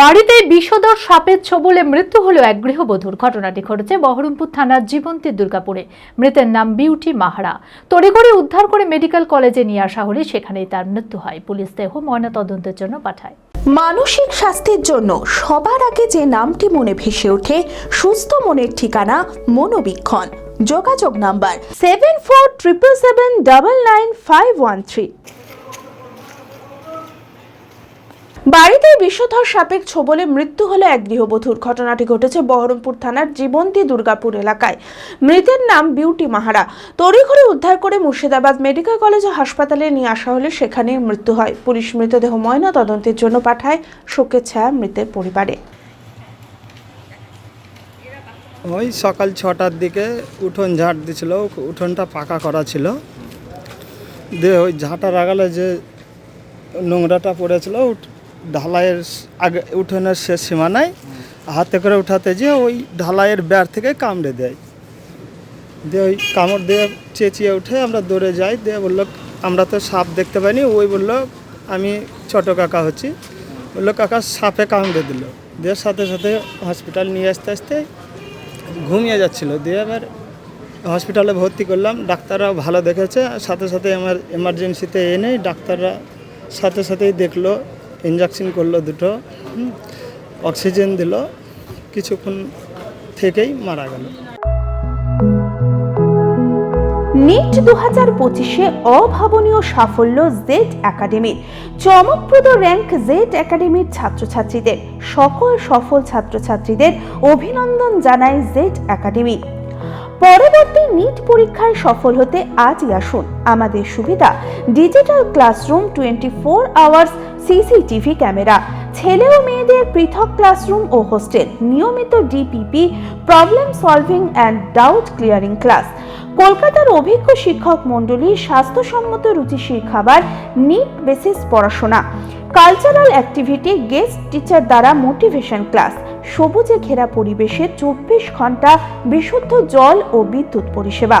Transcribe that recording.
বাড়িতে বিষধর সাপের ছোবলে মৃত্যু হলো এক গৃহবধূর। ঘটনাটি ঘটেছে বহরমপুর থানার জীবন্তী দুর্গাপুরে। মৃতের নাম বিউটি মাহারা। তড়িঘড়ি উদ্ধার করে মেডিকেল কলেজে নিয়ে আসা হলে সেখানেই তার মৃত্যু হয়। পুলিশ দেহ ময়নাতদন্তের জন্য পাঠায়। মানসিক স্বাস্থ্যের জন্য সবার আগে যে নামটি মনে ভেসে ওঠে, সুস্থ মনের ঠিকানা মনোবীক্ষণ। যোগাযোগ number seven four triple seven double nine five one three বাড়িতে বিষধর সাপের ছোবলে মৃত্যু হলো এক গৃহবধূর। ঘটনাটি ঘটেছে বহরমপুর থানার জীবন্তী দুর্গাপুর এলাকায়। মৃতের নাম বিউটি মাহারা। তড়িঘড়ি উদ্ধার করে মুর্শিদাবাদ মেডিকেল কলেজ ও হাসপাতালে নিয়ে আসা হলে সেখানেই মৃত্যু হয়। পুলিশ মৃতদেহ ময়না তদন্তের জন্য পাঠায় শোকের ছায়া মৃতের পরিবারে। ওই সকাল ছটার দিকে উঠোন ঝাঁট দিছিল, উঠোনটা পাকা করা ছিল। দিয়ে ওই ঝাঁটা আগালে যে নোংরাটা পড়েছিল ঢালাইয়ের আগে উঠোনের শেষ সীমানায় হাতে করে উঠাতে যেয়ে ওই ঢালাইয়ের ব্যার থেকে কামড়ে দেয়। দিয়ে ওই কামড় দিয়ে চেঁচিয়ে উঠে আমরা দৌড়ে যাই। দিয়ে বলল, আমরা তো সাপ দেখতে পাইনি। ওই বলল, আমি ছোট কাকা হচ্ছি। বলল, কাকা সাপে কামড়ে দিল। দিয়ে সাথে সাথে হসপিটাল নিয়ে আসতে আসতে ঘুমিয়ে যাচ্ছিল। দিয়ে এবার হসপিটালে ভর্তি করলাম। ডাক্তাররা ভালো দেখেছে। সাথে সাথে আমার এমার্জেন্সিতে এনে ডাক্তাররা সাথে সাথেই দেখল ইঞ্জেকশন করল দুটো অক্সিজেন দিল, কিছুক্ষণ থেকেই মারা গেল। নিট দু হাজার পঁচিশে অভাবনীয় সাফল্য জেড একাডেমির চমকপ্রদ র্যাঙ্ক জেড একাডেমির ছাত্রছাত্রীদের, সকল সফল ছাত্রছাত্রীদের অভিনন্দন জানায় জেড একাডেমি পরবর্তী নিট পরীক্ষায় সফল হতে আজই আসুন। আমাদের সুবিধা digital classroom twenty four hours CCTV camera. ছেলে ও মেয়েদের পৃথক ক্লাসরুম ও হোস্টেল। নিয়মিত DPP problem solving and doubt clearing class কলকাতার অভিজ্ঞ শিক্ষক মণ্ডলী স্বাস্থ্যসম্মত রুচিশীল খাবার নিট বেসিস পড়াশোনা। কালচারাল অ্যাক্টিভিটি গেস্ট টিচার দ্বারা মোটিভেশন ক্লাস সবুজে ঘেরা পরিবেশে চব্বিশ ঘণ্টা বিশুদ্ধ জল ও বিদ্যুৎ পরিষেবা।